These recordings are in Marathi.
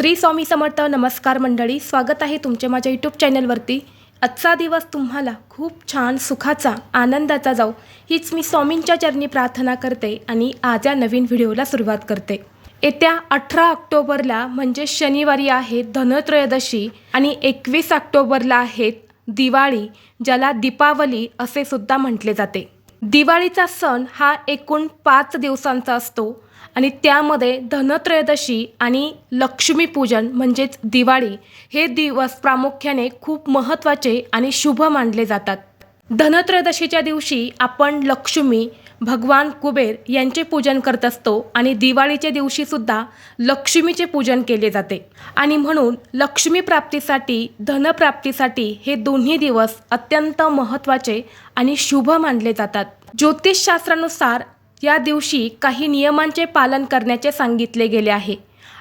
श्री स्वामी समर्थ नमस्कार मंडळी स्वागत आहे तुमचे माझ्या यूट्यूब चॅनलवरती आजचा दिवस तुम्हाला खूप छान सुखाचा आनंदाचा जाऊ हीच मी स्वामींच्या चरणी प्रार्थना करते आणि आज या नवीन व्हिडिओला सुरुवात करते. येत्या अठरा ऑक्टोबरला म्हणजे शनिवारी आहे धनत्रयोदशी आणि एकवीस ऑक्टोबरला आहे दिवाळी ज्याला दीपावली असे सुद्धा म्हटले जाते. दिवाळीचा सण हा एकूण पाच दिवसांचा असतो. आणि त्यामध्ये धनत्रयोदशी आणि लक्ष्मीपूजन म्हणजेच दिवाळी हे दिवस प्रामुख्याने खूप महत्त्वाचे आणि शुभ मानले जातात. धनत्रयोदशीच्या दिवशी आपण लक्ष्मी भगवान कुबेर यांचे पूजन करत असतो आणि दिवाळीच्या दिवशीसुद्धा लक्ष्मीचे पूजन केले जाते. आणि म्हणून लक्ष्मी प्राप्तीसाठी धनप्राप्तीसाठी हे दोन्ही दिवस अत्यंत महत्त्वाचे आणि शुभ मानले जातात. ज्योतिषशास्त्रानुसार या दिवशी काही नियमांचे पालन करण्याचे सांगितले गेले आहे.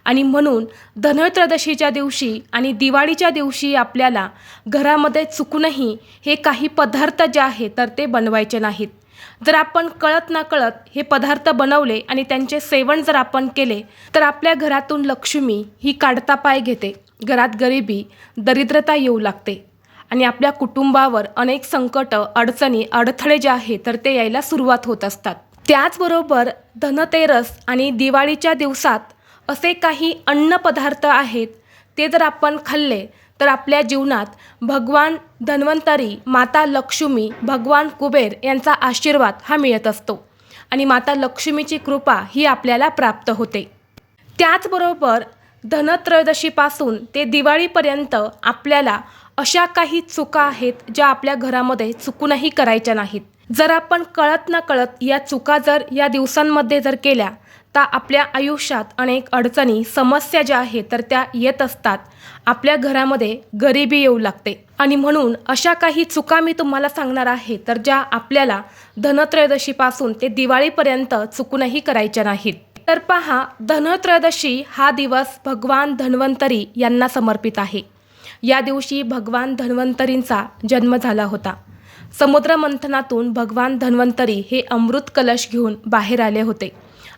आणि म्हणून धनत्रदशीच्या दिवशी आणि दिवाळीच्या दिवशी आपल्याला घरामध्ये चुकूनही हे काही पदार्थ जे आहे तर ते बनवायचे नाहीत. जर आपण कळत ना कळत हे पदार्थ बनवले आणि त्यांचे सेवन जर आपण केले तर आपल्या घरातून लक्ष्मी ही काढता पाय घेते. घरात गरिबी दरिद्रता येऊ लागते. आणि आपल्या कुटुंबावर अनेक संकट अडचणी अडथळे जे आहे तर ते यायला सुरुवात होत असतात. त्याचबरोबर धनतेरस आणि दिवाळीच्या दिवसात असे काही अन्नपदार्थ आहेत ते जर आपण खाल्ले तर आपल्या जीवनात भगवान धन्वंतरी माता लक्ष्मी भगवान कुबेर यांचा आशीर्वाद हा मिळत असतो आणि माता लक्ष्मीची कृपा ही आपल्याला प्राप्त होते. त्याचबरोबर धनत्रयोदशीपासून ते दिवाळीपर्यंत आपल्याला अशा काही चुका आहेत ज्या आपल्या घरामध्ये चुकूनही करायच्या नाहीत. जर आपण कळत ना कळत या चुका जर या दिवसांमध्ये जर केल्या तर आपल्या आयुष्यात अनेक अडचणी समस्या ज्या आहेत तर त्या येत असतात. आपल्या घरामध्ये गरिबी येऊ लागते. आणि म्हणून अशा काही चुका मी तुम्हाला सांगणार आहे तर ज्या आपल्याला धनत्रयोदशीपासून ते दिवाळीपर्यंत चुकूनही करायच्या नाहीत. तर पहा धनत्रयोदशी हा दिवस भगवान धन्वंतरी यांना समर्पित आहे. या दिवशी भगवान धन्वंतरींचा जन्म झाला होता. समुद्रमंथनातून भगवान धन्वंतरी हे अमृत कलश घेऊन बाहेर आले होते.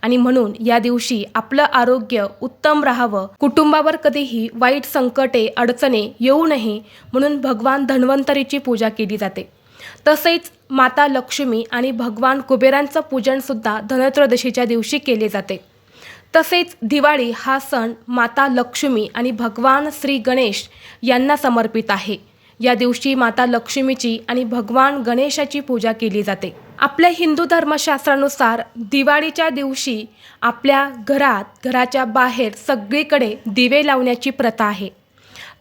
आणि म्हणून या दिवशी आपलं आरोग्य उत्तम राहावं कुटुंबावर कधीही वाईट संकटे अडचणी येऊ नये म्हणून भगवान धन्वंतरीची पूजा केली जाते. तसेच माता लक्ष्मी आणि भगवान कुबेरांचं पूजनसुद्धा धनत्रयोदशीच्या दिवशी केले जाते. तसेच दिवाळी हा सण माता लक्ष्मी आणि भगवान श्री गणेश यांना समर्पित आहे. या दिवशी माता लक्ष्मीची आणि भगवान गणेशाची पूजा केली जाते. आपल्या हिंदू धर्मशास्त्रानुसार दिवाळीच्या दिवशी आपल्या घरात घराच्या बाहेर सगळीकडे दिवे लावण्याची प्रथा आहे.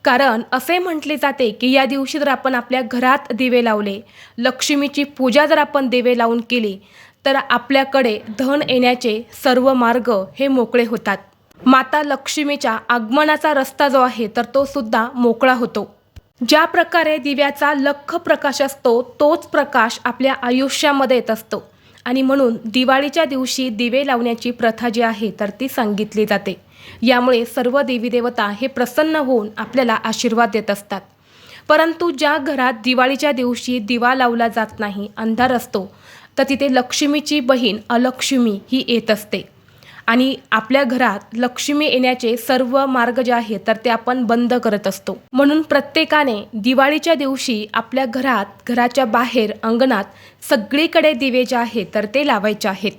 कारण असे म्हटले जाते की या दिवशी जर आपण आपल्या घरात दिवे लावले लक्ष्मीची पूजा जर आपण दिवे लावून केली तर आपल्याकडे धन येण्याचे सर्व मार्ग हे मोकळे होतात. माता लक्ष्मीच्या आगमनाचा रस्ता जो आहे तर तो सुद्धा मोकळा होतो. ज्या प्रकारे दिव्याचा लख प्रकाश असतो तोच प्रकाश आपल्या आयुष्यामध्ये येत असतो. आणि म्हणून दिवाळीच्या दिवशी दिवे लावण्याची प्रथा जी आहे तर ती सांगितली जाते. यामुळे सर्व देवी देवता हे प्रसन्न होऊन आपल्याला आशीर्वाद देत असतात. परंतु ज्या घरात दिवाळीच्या दिवशी दिवा लावला जात नाही अंधार असतो तर तिथे लक्ष्मीची बहीण अलक्ष्मी ही येत असते. आणि आपल्या घरात लक्ष्मी येण्याचे सर्व मार्ग जे आहेत तर ते आपण बंद करत असतो. म्हणून प्रत्येकाने दिवाळीच्या दिवशी आपल्या घरात घराच्या बाहेर अंगणात सगळीकडे दिवे जे आहेत तर ते लावायचे आहेत.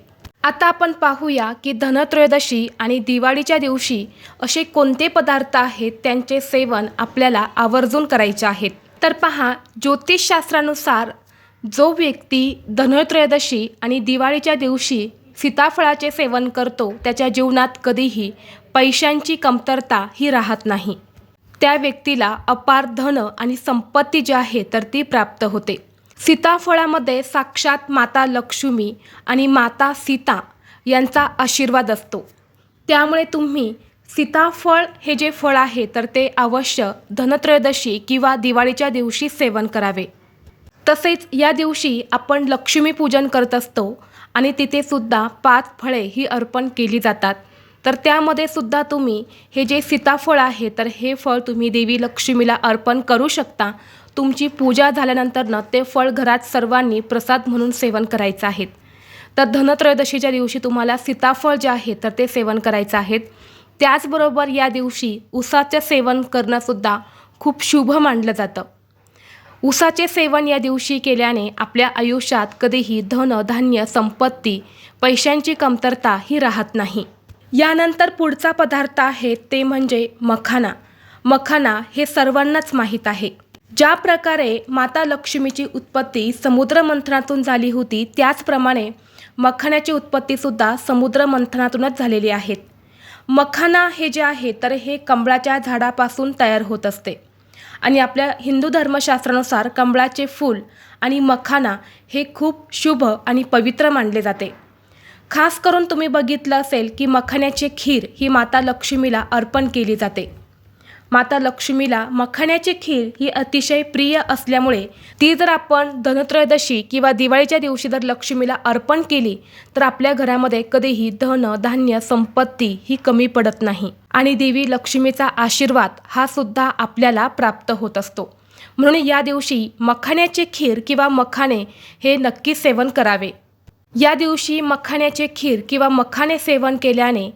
आता आपण पाहूया की धनत्रयोदशी आणि दिवाळीच्या दिवशी असे कोणते पदार्थ आहेत त्यांचे सेवन आपल्याला आवर्जून करायचे आहेत. तर पहा ज्योतिषशास्त्रानुसार जो व्यक्ती धनत्रयोदशी आणि दिवाळीच्या दिवशी सीताफळाचे सेवन करतो त्याच्या जीवनात कधीही पैशांची कमतरता ही राहत नाही. त्या व्यक्तीला अपार धन आणि संपत्ती जी आहे तर ती प्राप्त होते. सीताफळामध्ये साक्षात माता लक्ष्मी आणि माता सीता यांचा आशीर्वाद असतो. त्यामुळे तुम्ही सीताफळ हे जे फळ आहे तर ते अवश्य धनत्रयोदशी किंवा दिवाळीच्या दिवशी सेवन करावे. तसेच या दिवशी आपण लक्ष्मीपूजन करत असतो आणि तिथे सुद्धा पाच फळे ही अर्पण केली जातात. तर त्यामध्ये सुद्धा तुम्ही हे जे सीताफळ आहे तर हे फळ तुम्ही देवी लक्ष्मीला अर्पण करू शकता. तुमची पूजा झाल्यानंतरनं ते फळ घरात सर्वांनी प्रसाद म्हणून सेवन करायचं आहे. तर धनत्रयोदशीच्या दिवशी तुम्हाला सीताफळ जे आहे तर ते सेवन करायचं आहे. त्याचबरोबर या दिवशी उसाचं सेवन करणंसुद्धा खूप शुभ मानलं जातं. उसाचे सेवन या दिवशी केल्याने आपल्या आयुष्यात कधीही धन धान्य संपत्ती पैशांची कमतरता ही राहत नाही. यानंतर पुढचा पदार्थ आहे ते म्हणजे मखाना. मखाना हे सर्वांनाच माहीत आहे. ज्या प्रकारे माता लक्ष्मीची उत्पत्ती समुद्र मंथनातून झाली होती त्याचप्रमाणे मखाण्याची उत्पत्तीसुद्धा समुद्र मंथनातूनच झालेली आहेत मखाना हे जे आहे तर हे कमळाच्या झाडापासून तयार होत असते. आणि आपल्या हिंदू धर्मशास्त्रानुसार कमळाचे फूल आणि मखाना हे खूप शुभ आणि पवित्र मानले जाते. खास करून तुम्ही बघितलं असेल की मखाण्याची खीर ही माता लक्ष्मीला अर्पण केली जाते. माता लक्ष्मीला मखाण्याची खीर ही अतिशय प्रिय असल्यामुळे ती जर आपण धनत्रयोदशी किंवा दिवाळीच्या दिवशी जर लक्ष्मीला अर्पण केली तर आपल्या घरामध्ये कधीही धन धान्य संपत्ती ही कमी पडत नाही. आणि देवी लक्ष्मीचा आशीर्वाद हा सुद्धा आपल्याला प्राप्त होत असतो. म्हणून या दिवशी मखाण्याची खीर किंवा मखाणे हे नक्की सेवन करावे. या दिवशी मखाण्याचे खीर किंवा मखाणे सेवन केल्याने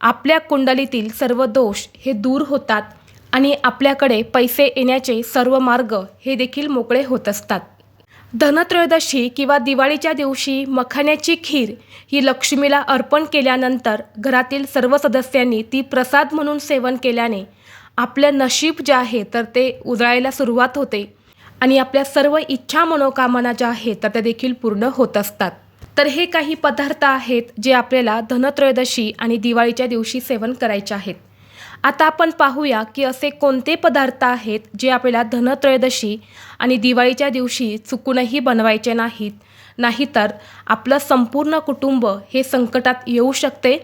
आपल्या कुंडलीतील सर्व दोष हे दूर होतात आणि आपल्याकडे पैसे येण्याचे सर्व मार्ग हे देखील मोकळे होत असतात. धनत्रयोदशी किंवा दिवाळीच्या दिवशी मखाण्याची खीर ही लक्ष्मीला अर्पण केल्यानंतर घरातील सर्व सदस्यांनी ती प्रसाद म्हणून सेवन केल्याने आपलं नशीब जे आहे तर ते उजळायला सुरुवात होते आणि आपल्या सर्व इच्छा मनोकामना ज्या आहेत तर त्या देखील पूर्ण होत असतात. तर हे काही पदार्थ आहेत जे आपल्याला धनत्रयोदशी आणि दिवाळीच्या दिवशी सेवन करायचे आहेत. आता आपण पाहूया की असे कोणते पदार्थ आहेत जे आपल्याला धनत्रयोदशी आणि दिवाळीच्या दिवशी चुकूनही बनवायचे नाहीत. नाहीतर आपलं संपूर्ण कुटुंब हे संकटात येऊ शकते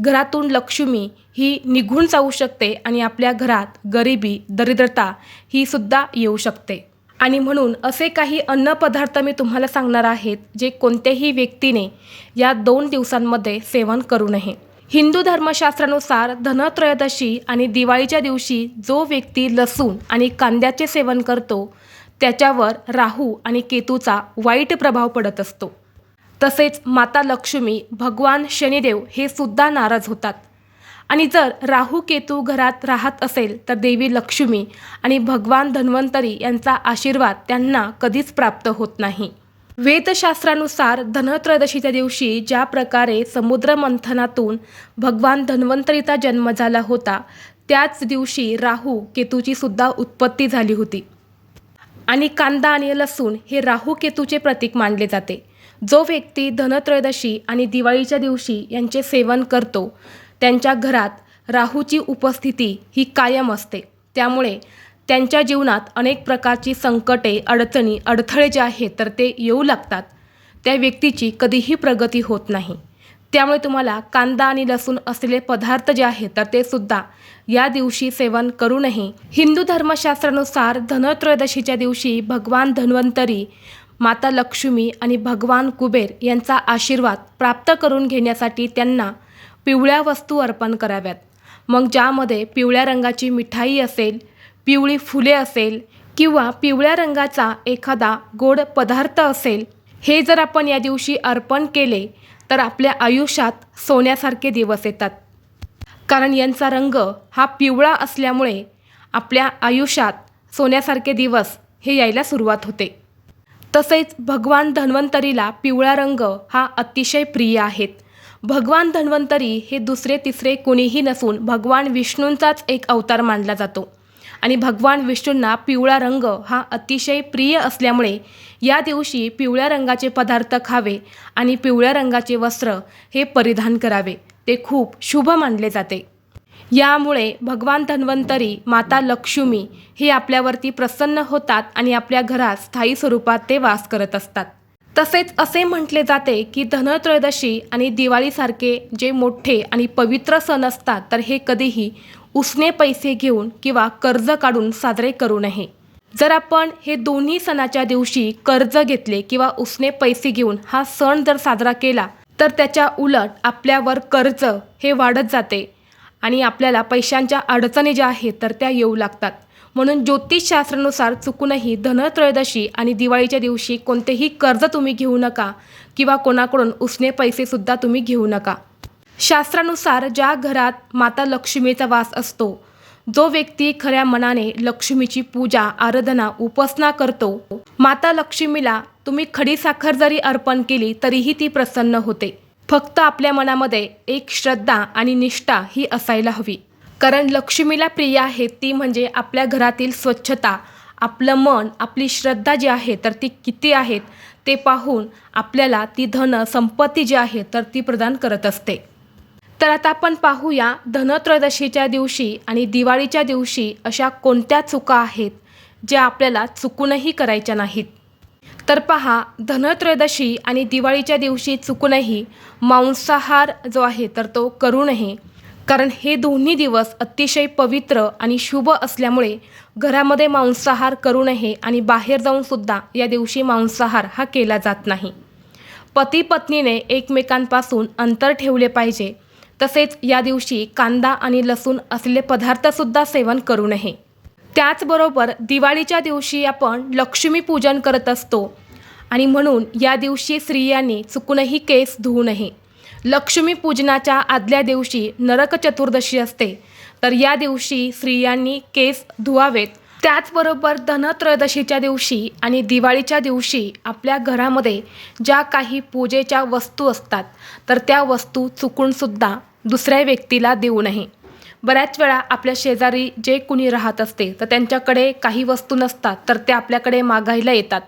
घरातून लक्ष्मी ही निघून जाऊ शकते आणि आपल्या घरात गरिबी दरिद्रता ही सुद्धा येऊ शकते. आणि म्हणून असे काही अन्नपदार्थ मी तुम्हाला सांगणार आहेत जे कोणत्याही व्यक्तीने या दोन दिवसांमध्ये सेवन करू नये. हिंदू धर्मशास्त्रानुसार धनत्रयोदशी आणि दिवाळीच्या दिवशी जो व्यक्ती लसूण आणि कांद्याचे सेवन करतो त्याच्यावर राहू आणि केतूचा वाईट प्रभाव पडत असतो. तसेच माता लक्ष्मी भगवान शनिदेव हे सुद्धा नाराज होतात. आणि जर राहू केतू घरात राहत असेल तर देवी लक्ष्मी आणि भगवान धन्वंतरी यांचा आशीर्वाद त्यांना कधीच प्राप्त होत नाही. वेदशास्त्रानुसार धनत्रयोदशीच्या दिवशी ज्या प्रकारे समुद्र मंथनातून भगवान धन्वंतरीचा जन्म झाला होता त्याच दिवशी राहू केतूची सुद्धा उत्पत्ती झाली होती. आणि कांदा आणि लसूण हे राहू केतूचे प्रतीक मानले जाते. जो व्यक्ती धनत्रयोदशी आणि दिवाळीच्या दिवशी यांचे सेवन करतो त्यांच्या घरात राहूची उपस्थिती ही कायम असते. त्यामुळे त्यांच्या जीवनात अनेक प्रकारची संकटे अडचणी अडथळे जे आहेत तर ते येऊ लागतात. त्या व्यक्तीची कधीही प्रगती होत नाही. त्यामुळे तुम्हाला कांदा आणि लसूण असलेले पदार्थ जे आहेत तर ते सुद्धा या दिवशी सेवन करू नये. हिंदू धर्मशास्त्रानुसार धनत्रयोदशीच्या दिवशी भगवान धन्वंतरी माता लक्ष्मी आणि भगवान कुबेर यांचा आशीर्वाद प्राप्त करून घेण्यासाठी त्यांना पिवळ्या वस्तू अर्पण कराव्यात. मग ज्यामध्ये पिवळ्या रंगाची मिठाई असेल पिवळी फुले असेल किंवा पिवळ्या रंगाचा एखादा गोड पदार्थ असेल हे जर आपण या दिवशी अर्पण केले तर आपल्या आयुष्यात सोन्यासारखे दिवस येतात. कारण यांचा रंग हा पिवळा असल्यामुळे आपल्या आयुष्यात सोन्यासारखे दिवस हे यायला सुरुवात होते. तसेच भगवान धन्वंतरीला पिवळा रंग हा अतिशय प्रिय आहेत. भगवान धन्वंतरी हे दुसरे तिसरे कोणीही नसून भगवान विष्णूंचाच एक अवतार मानला जातो. आणि भगवान विष्णूंना पिवळा रंग हा अतिशय प्रिय असल्यामुळे या दिवशी पिवळ्या रंगाचे पदार्थ खावे आणि पिवळ्या रंगाचे वस्त्र हे परिधान करावे. ते खूप शुभ मानले जाते. यामुळे भगवान धन्वंतरी माता लक्ष्मी हे आपल्यावरती प्रसन्न होतात आणि आपल्या घरात स्थायी स्वरूपात ते वास करत असतात. तसेच असे म्हटले जाते की धनत्रयोदशी आणि दिवाळीसारखे जे मोठे आणि पवित्र सण असतात तर हे कधीही उसने पैसे घेऊन किंवा कर्ज काढून साजरे करू नये. जर आपण हे दोन्ही सणाच्या दिवशी कर्ज घेतले किंवा उसने पैसे घेऊन हा सण जर साजरा केला तर त्याच्या उलट आपल्यावर कर्ज हे वाढत जाते आणि आपल्याला पैशांच्या अडचणी ज्या आहेत तर त्या येऊ लागतात. म्हणून ज्योतिषशास्त्रानुसार चुकूनही धनत्रयोदशी आणि दिवाळीच्या दिवशी कोणतेही कर्ज तुम्ही घेऊ नका किंवा कोणाकडून उसने पैसेसुद्धा तुम्ही घेऊ नका. शास्त्रानुसार ज्या घरात माता लक्ष्मीचा वास असतो जो व्यक्ती खऱ्या मनाने लक्ष्मीची पूजा आराधना उपासना करतो माता लक्ष्मीला तुम्ही खडी साखर जरी अर्पण केली तरीही ती प्रसन्न होते. फक्त आपल्या मनामध्ये एक श्रद्धा आणि निष्ठा ही असायला हवी. कारण लक्ष्मीला प्रिय आहे ती म्हणजे आपल्या घरातील स्वच्छता आपलं मन आपली श्रद्धा जी आहे तर ती किती आहेत ते पाहून आपल्याला ती धन संपत्ती जी आहे तर ती प्रदान करत असते. तर आता आपण पाहूया धनत्रयोदशीच्या दिवशी आणि दिवाळीच्या दिवशी अशा कोणत्या चुका आहेत ज्या आपल्याला चुकूनही करायच्या नाहीत. तर पहा धनत्रयोदशी आणि दिवाळीच्या दिवशी चुकूनही मांसाहार जो आहे तर तो करू नये. कारण हे दोन्ही दिवस अतिशय पवित्र आणि शुभ असल्यामुळे घरामध्ये मांसाहार करू नये आणि बाहेर जाऊनसुद्धा या दिवशी मांसाहार हा केला जात नाही. पती पत्नीने एकमेकांपासून अंतर ठेवले पाहिजे. तसेच या दिवशी कांदा आणि लसूण असलेले पदार्थसुद्धा सेवन करू नये. त्याचबरोबर दिवाळीच्या दिवशी आपण लक्ष्मीपूजन करत असतो. आणि म्हणून या दिवशी स्त्रियांनी चुकूनही केस धुवू नये. लक्ष्मीपूजनाच्या आदल्या दिवशी नरक चतुर्दशी असते. तर या दिवशी स्त्रियांनी केस धुवावेत. त्याचबरोबर धनत्रयोदशीच्या दिवशी आणि दिवाळीच्या दिवशी आपल्या घरामध्ये ज्या काही पूजेच्या वस्तू असतात तर त्या वस्तू चुकूनसुद्धा दुसऱ्या व्यक्तीला देऊ नये. बऱ्याच वेळा आपल्या शेजारी जे कुणी राहत असते तर त्यांच्याकडे काही वस्तू नसतात तर ते आपल्याकडे मागायला येतात.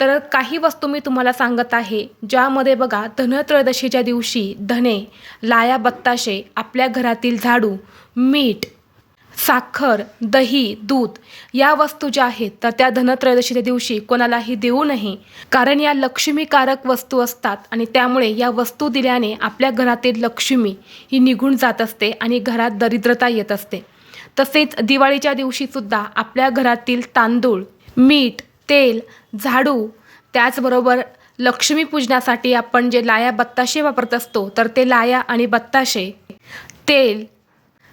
तर काही वस्तू मी तुम्हाला सांगत आहे ज्यामध्ये बघा धनत्रयोदशीच्या दिवशी धने लाया बत्ताशे आपल्या घरातील झाडू मीठ साखर दही दूध या वस्तू ज्या आहेत तर त्या धनत्रयोदशीच्या दिवशी कोणालाही देऊ नये. कारण या लक्ष्मीकारक वस्तू असतात आणि त्यामुळे या वस्तू दिल्याने आपल्या घरातील लक्ष्मी ही निघून जात असते आणि घरात दरिद्रता येत असते. तसेच दिवाळीच्या दिवशीसुद्धा आपल्या घरातील तांदूळ मीठ तेल झाडू त्याचबरोबर लक्ष्मीपूजनासाठी आपण जे लाया बत्ताशे वापरत असतो तर ते लाया आणि बत्ताशे तेल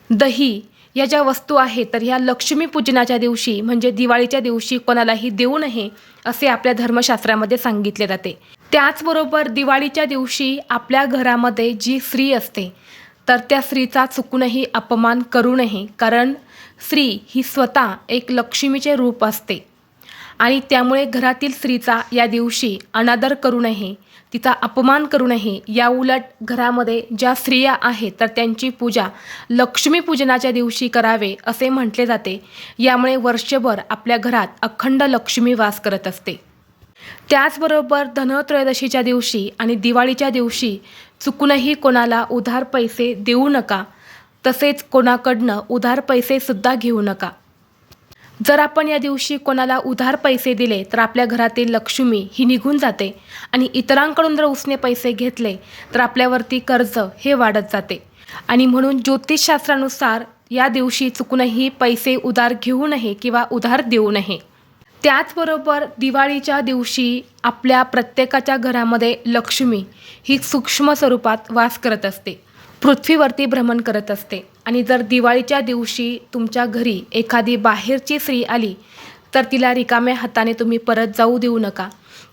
दही या ज्या वस्तू आहेत तर ह्या लक्ष्मीपूजनाच्या दिवशी म्हणजे दिवाळीच्या दिवशी कोणालाही देऊ नये असे आपल्या धर्मशास्त्रामध्ये सांगितले जाते. त्याचबरोबर दिवाळीच्या दिवशी आपल्या घरामध्ये जी स्त्री असते तर त्या स्त्रीचा चुकूनही अपमान करू नये कारण स्त्री ही स्वतः एक लक्ष्मीचे रूप असते. आणि त्यामुळे घरातील स्त्रीचा या दिवशी अनादर करू नये तिचा अपमान करू नये या उलट घरामध्ये ज्या स्त्रिया आहेत तर त्यांची पूजा लक्ष्मीपूजनाच्या दिवशी करावे असे म्हटले जाते. यामुळे वर्षभर आपल्या घरात अखंड लक्ष्मी वास करत असते. त्याचबरोबर धनत्रयोदशीच्या दिवशी आणि दिवाळीच्या दिवशी चुकूनही कोणाला उधार पैसे देऊ नका तसेच कोणाकडनं उधार पैसेसुद्धा घेऊ नका. जर आपण या दिवशी कोणाला उधार पैसे दिले तर आपल्या घरातील लक्ष्मी ही निघून जाते आणि इतरांकडून जर उसने पैसे घेतले तर आपल्यावरती कर्ज हे वाढत जाते. आणि म्हणून ज्योतिषशास्त्रानुसार या दिवशी चुकूनही पैसे उधार घेऊ नये किंवा उधार देऊ नये. त्याचबरोबर दिवाळीच्या दिवशी आपल्या प्रत्येकाच्या घरामध्ये लक्ष्मी ही सूक्ष्म स्वरूपात वास करत असते. पृथ्वीवरती भ्रमण करत असते. आणि जर दिवाळीच्या दिवशी तुमच्या घरी एखादी बाहेरची स्त्री आली तर तिला रिकाम्या हाताने तुम्ही परत जाऊ देऊ नका.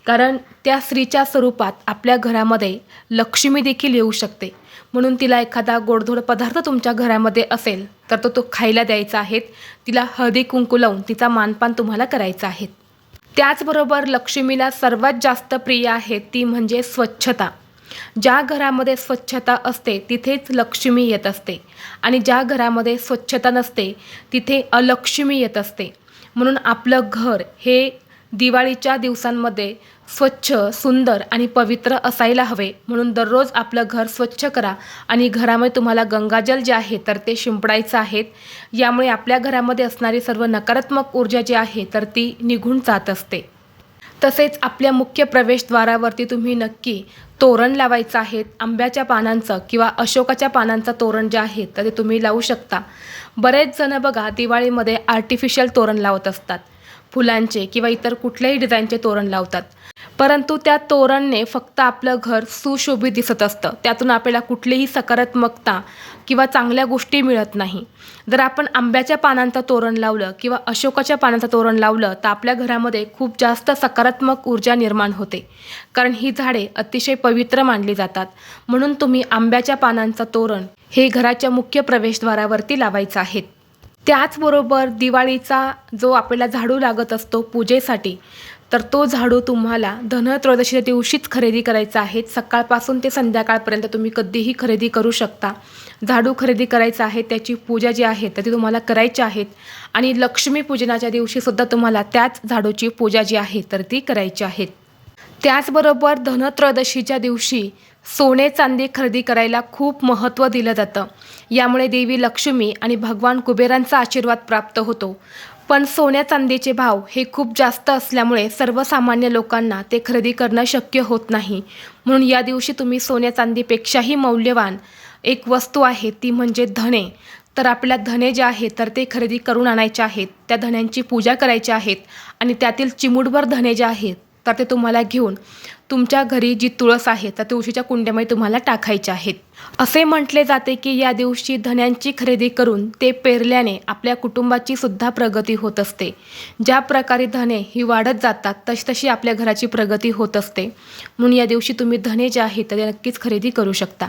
कारण त्या स्त्रीच्या स्वरूपात आपल्या घरामध्ये लक्ष्मी देखील येऊ शकते. म्हणून तिला एखादा गोडधोड पदार्थ तुमच्या घरामध्ये असेल तर तो तो खायला द्यायचा आहे. तिला हळदी कुंकू लावून तिचा मानपान तुम्हाला करायचा आहे. त्याचबरोबर लक्ष्मीला सर्वात जास्त प्रिय आहे ती म्हणजे स्वच्छता. ज्या घरामध्ये स्वच्छता असते तिथेच लक्ष्मी येत असते. आणि ज्या घरामध्ये स्वच्छता नसते तिथे अलक्ष्मी येत असते. म्हणून आपलं घर हे दिवाळीच्या दिवसांमध्ये स्वच्छ सुंदर आणि पवित्र असायला हवे. म्हणून दररोज आपलं घर स्वच्छ करा. आणि घरामध्ये तुम्हाला गंगाजल जे आहे तर ते शिंपडायचं आहेत यामुळे आपल्या घरामध्ये असणारी सर्व नकारात्मक ऊर्जा जी आहे तर ती निघून जात असते. तसेच आपल्या मुख्य प्रवेशद्वारावरती तुम्ही नक्की तोरण लावायचं आहे आंब्याच्या पानांचं किंवा अशोकाच्या पानांचं तोरण जे आहे तर ते तुम्ही लावू शकता. बरेच जण बघा दिवाळीमध्ये आर्टिफिशियल तोरण लावत असतात. फुलांचे किंवा इतर कुठल्याही डिझाईनचे तोरण लावतात. परंतु त्या तोरणने फक्त आपलं घर सुशोभित दिसत असतं. त्यातून आपल्याला कुठलीही सकारात्मकता किंवा चांगल्या गोष्टी मिळत नाही. जर आपण आंब्याच्या पानांचं तोरण लावलं किंवा अशोकाच्या पानांचं तोरण लावलं तर आपल्या घरामध्ये खूप जास्त सकारात्मक ऊर्जा निर्माण होते. कारण ही झाडे अतिशय पवित्र मानली जातात. म्हणून तुम्ही आंब्याच्या पानांचं तोरण हे घराच्या मुख्य प्रवेशद्वारावरती लावायचं आहे. त्याचबरोबर दिवाळीचा जो आपल्याला झाडू लागत असतो पूजेसाठी तर तो झाडू तुम्हाला धनत्रयोदशीच्या दिवशीच खरेदी करायचा आहे. सकाळपासून ते संध्याकाळपर्यंत तुम्ही कधीही खरेदी करू शकता. झाडू खरेदी करायचा आहे त्याची पूजा जी आहे तर ती तुम्हाला करायची आहेत आणि लक्ष्मीपूजनाच्या दिवशीसुद्धा तुम्हाला त्याच झाडूची पूजा जी आहे तर ती करायची आहेत त्याचबरोबर धनत्रयोदशीच्या दिवशी सोने चांदी खरेदी करायला खूप महत्त्व दिलं जातं. यामुळे देवी लक्ष्मी आणि भगवान कुबेरांचा आशीर्वाद प्राप्त होतो. पण सोन्या चांदीचे भाव हे खूप जास्त असल्यामुळे सर्वसामान्य लोकांना ते खरेदी करणं शक्य होत नाही. म्हणून या दिवशी तुम्ही सोन्या चांदीपेक्षाही मौल्यवान एक वस्तू आहे ती म्हणजे धने. तर आपल्या धने जे आहेत तर ते खरेदी करून आणायचे आहेत. त्या धण्यांची पूजा करायची आहेत आणि त्यातील चिमूटभर धने जे आहेत तर ते तुम्हाला घेऊन तुमच्या घरी जी तुळस आहे त्या तुळशीच्या कुंड्यामध्ये तुम्हाला टाकायचे आहेत. असे म्हटले जाते की या दिवशी धन्यांची खरेदी करून ते पेरल्याने आपल्या कुटुंबाची सुद्धा प्रगती होत असते. ज्या प्रकारे धने ही वाढत जातात तशी तशी आपल्या घराची प्रगती होत असते. म्हणून या दिवशी तुम्ही धने जे आहेत ते नक्कीच खरेदी करू शकता.